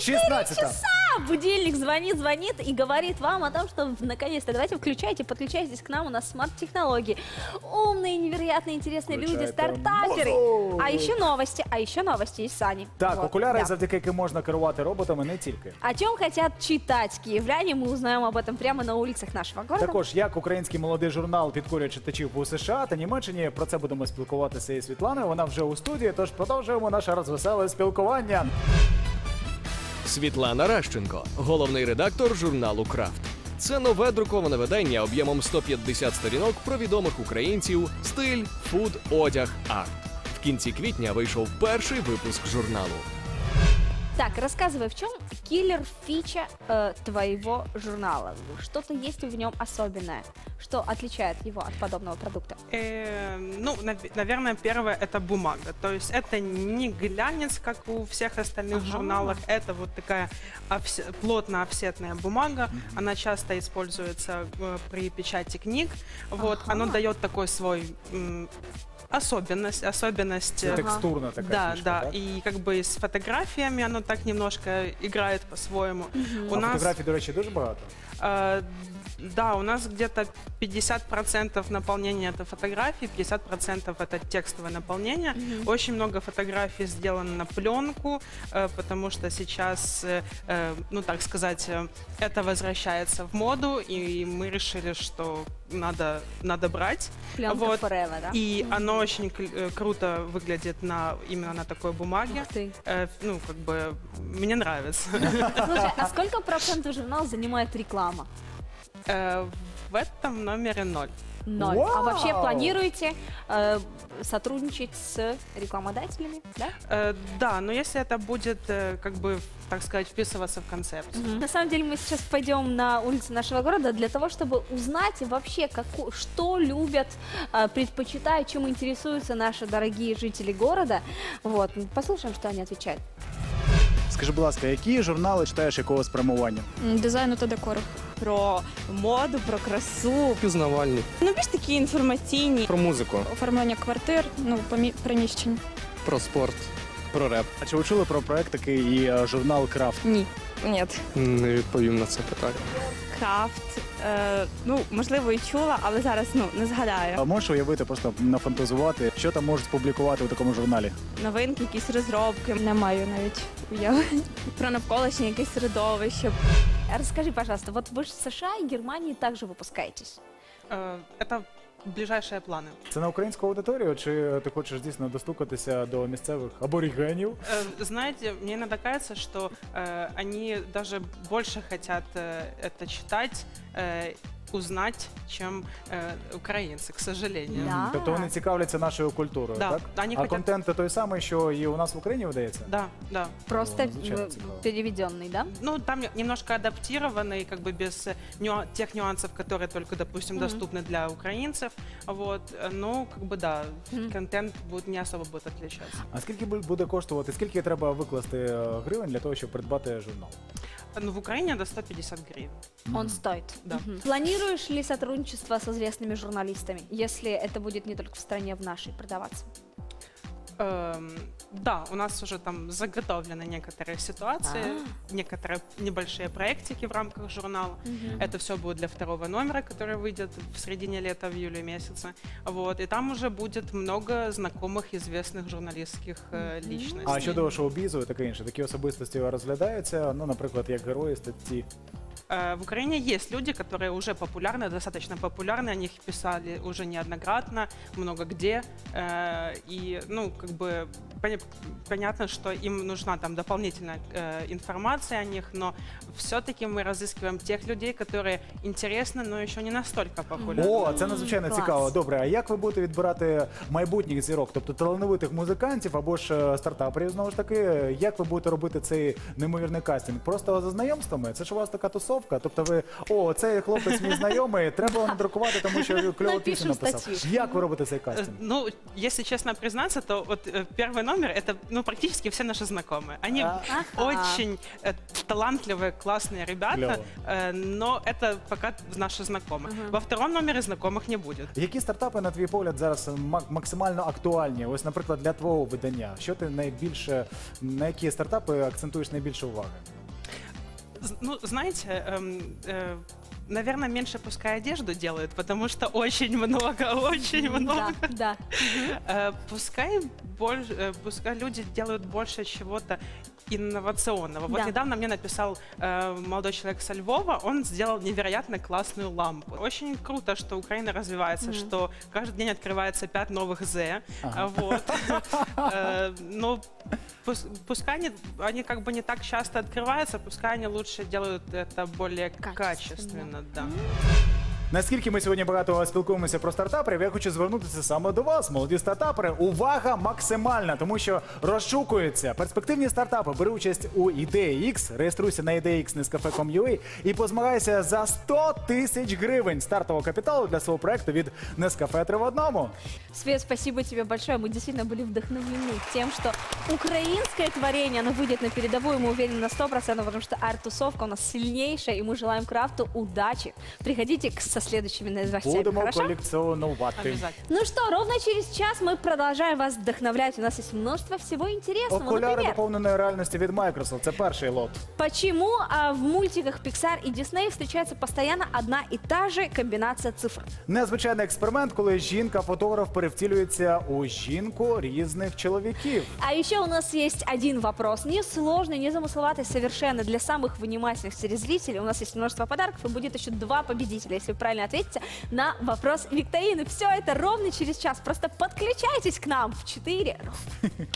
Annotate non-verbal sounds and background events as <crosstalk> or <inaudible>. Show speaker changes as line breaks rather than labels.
16
часа будильник звонит, звонит и говорит вам о том, что наконец-то давайте включайте, подключайтесь к нам, у нас смарт-технологии. Умные, невероятно интересные люди,
Включайте
стартаперы.
мозок.
А еще новости, а еще новости из Сани.
Так,
Вот,
окуляри,
да.
завдяки яким можна керувати роботами, не тільки.
О чем хотят читать киевляне, мы узнаем об этом прямо на улицах нашего города.
Також як український молодий журнал підкорює читачів у США та Німеччині. Про це будемо спілкуватися із Світланою. Вона вже у студії. Тож продовжуємо наше розвеселе спілкування.
Світлана Ращенко, головний редактор журналу Крафт. Це нове друковане видання об'ємом 150 сторінок про відомих українців, стиль, фуд, одяг, арт. В кінці квітня вийшов перший випуск журналу.
Так, рассказывай, в чем киллер-фича э, твоего журнала? Что-то есть в нем особенное, что отличает его от подобного продукта?
Э, ну, нав- наверное, первое это бумага. То есть это не глянец, как у всех остальных
Ага.
журналах. Это вот такая овсе- плотно-офсетная бумага. Она часто используется э, при печати книг. Вот,
Ага.
оно дает такой свой м, особенность, особенность. Э,
текстурна така
Да, да,
так?
и как бы с фотографиями оно так немножко играет по-своему. У
А
нас
фотографій, до речі, дуже багато.
Э, Да, у нас где-то 50% наполнения это фотографии, 50% это текстовое наполнение. Очень много фотографий сделано на пленку, э, потому что сейчас, э, э, ну так сказать, это возвращается в моду, и мы решили, что надо, надо брать.
Пленка
Вот.
Forever, да?
И оно очень кл- э, круто выглядит на именно на такой бумаге.
Ух ты.
Э, Ну, как бы мне нравится.
Слушай, а <laughs> сколько процентов журнала занимает реклама?
Э, В этом номере ноль.
Ноль. А вообще планируете э, сотрудничать с рекламодателями? Да?
Э, Да, но если это будет, э, как бы, так сказать, вписываться в концепцию.
На самом деле мы сейчас пойдем на улицы нашего города для того, чтобы узнать вообще, како- что любят, э, предпочитают, чем интересуются наши дорогие жители города. Вот, послушаем, что они отвечают.
Скажи, будь ласка, які журнали читаєш якого спрямування?
М, Дизайну та декору.
Про моду, про красу.
Пізнавальні,
Ну, більш такі інформаційні.
про музику,
Оформлення квартир, ну, помі- приміщень.
про спорт, про реп.
А чи ви чули про проект такий і е, журнал Крафт?
Ні.
Ні,
Не відповім на це питання.
крафт. Е, ну, можливо, і чула, але зараз ну не згадаю.
А Можеш уявити, просто нафантазувати, що там можуть публікувати у такому журналі?
Новинки, якісь розробки.
Не маю навіть уяви.
Про навколишнє якесь середовище.
А Расскажи, пожалуйста, вот вы же в США и Германии также выпускаетесь.
Э, Это ближайшие планы.
Це на українську аудиторію, чи ти хочеш дійсно достукатися до місцевих аборігенів?
Э, Знаете, мне иногда кажется, что э, они даже больше хотят э, это читать, э, узнать, чем э, украинцы, к сожалению.
Да.
Тобто вони цікавляться нашою культурою,
Да,
так?
они
а
хотят-
контент той самий, що і у нас в Україні видається?
Да, да.
Просто
О, звучало
э,
цікаво.
переведенный, да?
Ну, там немножко адаптированный, как бы без э, нюа- тех нюансов, которые только, допустим,
Мгм.
доступны для украинцев. Вот. Э, Ну, как бы да,
Мгм.
контент будет не особо будет отличаться.
А скільки бу- буде коштувати? Скільки треба викласти е, гривень для того, щоб придбати журнал?
Ну, в Украине до 150 гривен.
Он стоит.
Да.
Мгм. Планируешь ли сотрудничество с известными журналистами, если это будет не только в стране, в нашей продаваться?
Эм, да, у нас уже там заготовлены некоторые ситуации,
А.
некоторые небольшие проектики в рамках журнала. Это все будет для второго номера, который выйдет в середине лета, в июле месяце. Вот. И там уже будет много знакомых, известных журналистских э, личностей.
А щодо шоу-бізу і таке інше, такі особистості розглядаються, ну, наприклад, як герої статті.
Э, В Украине есть люди, которые уже популярны, достаточно популярны, о них писали уже неоднократно, много где. Э, И, ну, как бы поня- понятно, что им нужна там дополнительная э, информация о них, но все-таки мы разыскиваем тех людей, которые интересны, но еще не настолько популярны.
О, це надзвичайно
Клас.
цікаво. Добре, а як ви будете відбирати майбутніх зірок, тобто талановитих музикантів або ж е, стартаперів, знову ж таки, як ви будете робити цей неймовірний кастинг? Просто за знайомствами? Це ж у вас така тусовка. Тобто ви, о, цей хлопець мій знайомий, треба його надрукувати, тому що кльову пісню
Напишем
написав.
статтю.
Як ви робите цей
Э,
кастинг?
Ну, если честно признаться, то вот э, первый номер это ну, практически все наши знакомые. Они
А.
Ага.
очень э, талантливые, классные ребята,
Клево.
э, но это пока наши знакомые. Во втором номере знакомых не будет.
Які стартапи, на твій погляд, зараз мак- максимально актуальні? Ось, наприклад, для твого видання. Що ти найбільше на які стартапи акцентуєш найбільше уваги?
З- Ну, знаете, эм, э, наверное, меньше пускай одежду делают, потому что очень много, <laughs> очень много.
Да, да.
Э, Пускай больше, э, пускай люди делают больше чего-то инновационного. Вот
Да.
недавно мне написал э, молодой человек со Львова, он сделал невероятно классную лампу. Очень круто, что Украина развивается, что каждый день открывается пять новых З.
Ага.
Вот. <laughs> Э, Но пус- пускай они, они как бы не так часто открываются, пускай они лучше делают это более
Качественно.
качественно, да.
Наскільки ми сьогодні багато спілкуємося про стартаперів, я хочу звернутися саме до вас, молоді стартапери. Увага максимальна, тому що розшукуються перспективні стартапи. Бери участь у ідеї X, реєструйся на ідеї X Nescafe.com.ua і позмагайся за 100 тисяч гривень стартового капіталу для свого проекту від Nescafe 3 в одному.
Свет, спасибо тебе большое. Мы действительно были вдохновлены тем, что украинское творение, оно выйдет на передовую, мы уверены на 100%, потому что арт-тусовка у нас сильнейшая, и мы желаем крафту удачи. Приходите к- со следующими новостями,
Будемо
хорошо?
колекціонувати.
Обязательно.
Ну что, ровно через час мы продолжаем вас вдохновлять. У нас есть множество всего интересного.
Окуляри
Например,
доповненої реальності від Microsoft. Це перший лот.
почему а, в мультиках Pixar и Disney встречается постоянно одна и та же комбинация цифр?
Незвичайний експеримент, коли жінка-фотограф перевтілюється у жінку різних чоловіків.
А еще у нас есть один вопрос. Несложный, незамысловатый совершенно для самых внимательных телезрителей. У нас есть множество подарков, и будет еще два победителя, если вы правильно ответите на вопрос викторины. Все это ровно через час. Просто подключайтесь к нам в 4 ровно.